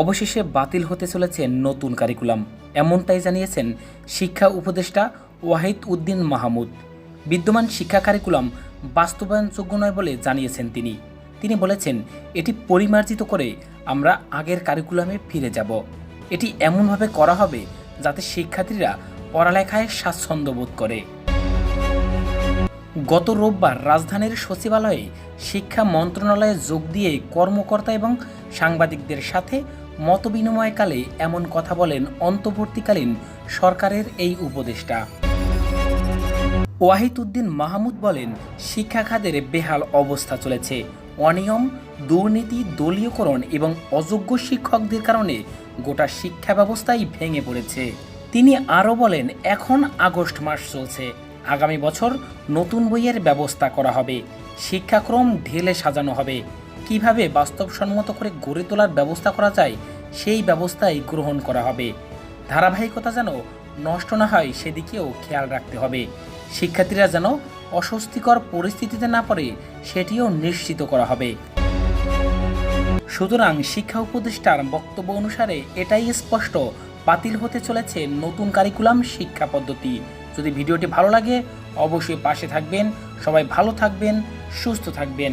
অবশেষে বাতিল হতে চলেছে নতুন কারিকুলাম। এমনটাই জানিয়েছেন শিক্ষা উপদেষ্টা ওয়াহিদ উদ্দিন মাহমুদ। বিদ্যমান শিক্ষা কারিকুলাম বাস্তবায়নযোগ্য নয় বলে জানিয়েছেন তিনি। তিনি বলেছেন, এটি পরিমার্জিত করে আমরা আগের কারিকুলামে ফিরে যাব। এটি এমনভাবে করা হবে যাতে শিক্ষার্থীরা পড়ালেখায় স্বাচ্ছন্দ্য বোধ করে। গত রোববার রাজধানীর সচিবালয়ে শিক্ষা মন্ত্রণালয়ে যোগ দিয়ে কর্মকর্তা এবং সাংবাদিকদের সাথে মতবিনিময়কালে এমন কথা বলেন অন্তর্বর্তীকালীন সরকারের এই উপদেষ্টা। ওয়াহিদ উদ্দিন মাহমুদ বলেন শিক্ষা খাতের বেহাল অবস্থা চলেছে। অনিয়ম, দুর্নীতি, দলীয়করণ এবং অযোগ্য শিক্ষকদের কারণে গোটা শিক্ষা ব্যবস্থাই ভেঙে পড়েছে। তিনি আরও বলেন, এখন আগস্ট মাস চলছে। আগামী বছর নতুন বইয়ের ব্যবস্থা করা হবে। শিক্ষাক্রম ঢেলে সাজানো হবে। কীভাবে বাস্তবসম্মত করে গড়ে তোলার ব্যবস্থা করা যায়, সেই ব্যবস্থাই গ্রহণ করা হবে। ধারাবাহিকতা যেন নষ্ট না হয়, সেদিকেও খেয়াল রাখতে হবে। শিক্ষার্থীরা যেন অস্বস্তিকর পরিস্থিতিতে না পড়ে, সেটিও নিশ্চিত করা হবে। সুতরাং শিক্ষা উপদেষ্টার বক্তব্য অনুসারে এটাই স্পষ্ট, বাতিল হতে চলেছে নতুন কারিকুলাম শিক্ষা পদ্ধতি। যদি ভিডিওটি ভালো লাগে অবশ্যই পাশে থাকবেন। সবাই ভালো থাকবেন সুস্থ থাকবেন।